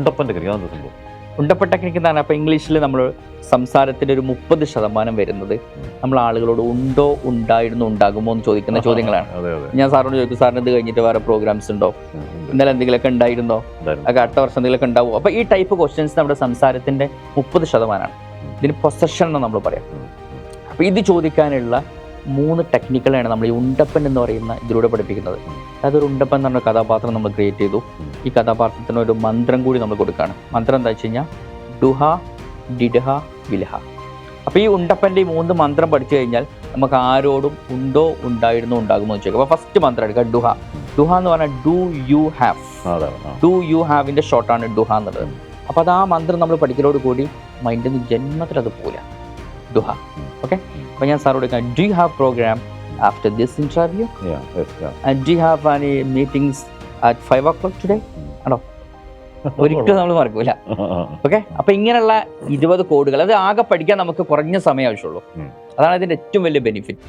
ഉണ്ടപ്പൻ technique അതെന്താ സംഭവം. ഉണ്ടപ്പ technique എന്താണ്? അപ്പോൾ ഇംഗ്ലീഷിൽ നമ്മൾ സംസാരത്തിന്റെ ഒരു മുപ്പത് ശതമാനം വരുന്നത് നമ്മൾ ആളുകളോട് ഉണ്ടോ ഉണ്ടായിരുന്നു ഉണ്ടാകുമോ എന്ന് ചോദിക്കുന്ന ചോദ്യങ്ങളാണ്. ഞാൻ സാറിനോട് ചോദിക്കും സാറിന് ഇത് കഴിഞ്ഞിട്ട് വേറെ പ്രോഗ്രാംസ് ഉണ്ടോ. ഇന്നലെ എന്തെങ്കിലുമൊക്കെ ഉണ്ടായിരുന്നോ? അതൊക്കെ ഒക്കെ അടുത്ത വർഷം എന്തെങ്കിലുമൊക്കെ ഉണ്ടാവുമോ? അപ്പോൾ ഈ ടൈപ്പ് ക്വസ്റ്റ്യൻസ് നമ്മുടെ സംസാരത്തിന്റെ മുപ്പത് ശതമാനമാണ്. ഇതിന് പൊസഷൻ എന്ന് നമ്മൾ പറയാം. അപ്പോൾ ഇത് ചോദിക്കാനുള്ള മൂന്ന് ടെക്നിക്കുകളാണ് നമ്മൾ ഈ ഉണ്ടപ്പൻ എന്ന് പറയുന്ന ഇതിലൂടെ പഠിപ്പിക്കുന്നത്. അതൊരു ഒരു ഉണ്ടപ്പൻ എന്ന് പറഞ്ഞ കഥാപാത്രം നമ്മൾ ക്രിയേറ്റ് ചെയ്തു. ഈ കഥാപാത്രത്തിന് ഒരു മന്ത്രം കൂടി നമ്മൾ കൊടുക്കുകയാണ് മന്ത്രം എന്താ വെച്ച് കഴിഞ്ഞാൽ ഡുഹ ഡിഡഹ വിലഹ. അപ്പോൾ ഈ ഉണ്ടപ്പന്റെ ഈ മൂന്ന് മന്ത്രം പഠിച്ചു കഴിഞ്ഞാൽ നമുക്ക് ആരോടും ഉണ്ടോ ഉണ്ടായിരുന്നോ ഉണ്ടാകുമോ എന്ന് ചോദിക്കാം. അപ്പോൾ ഫസ്റ്റ് മന്ത്രം എടുക്കുക ഡുഹ ഡുഹ എന്ന് പറഞ്ഞാൽ do you have. Do you ഹാവിന്റെ ഷോർട്ടാണ് ഡുഹ എന്നുള്ളത്. അപ്പോൾ അത് ആ മന്ത്രം നമ്മൾ പഠിക്കലോട് കൂടി മൈൻഡിൽ നിന്ന് ജന്മത്തിൽ അത് പോല ഡുഹ ഓക്കെ അപ്പോൾ ഞാൻ സാറോട് do you have program after this interview. And do have any meetings at five o'clock today ആണോ? ഒരിക്കലും നമ്മൾ മറക്കൂല. ഓക്കെ അപ്പൊ ഇങ്ങനെയുള്ള ഇരുപത് കോഡുകൾ അത് ആകെ പഠിക്കാൻ നമുക്ക് കുറഞ്ഞ സമയം ആവശ്യമുള്ളൂ. അതാണ് ഇതിന്റെ ഏറ്റവും വലിയ ബെനിഫിറ്റ്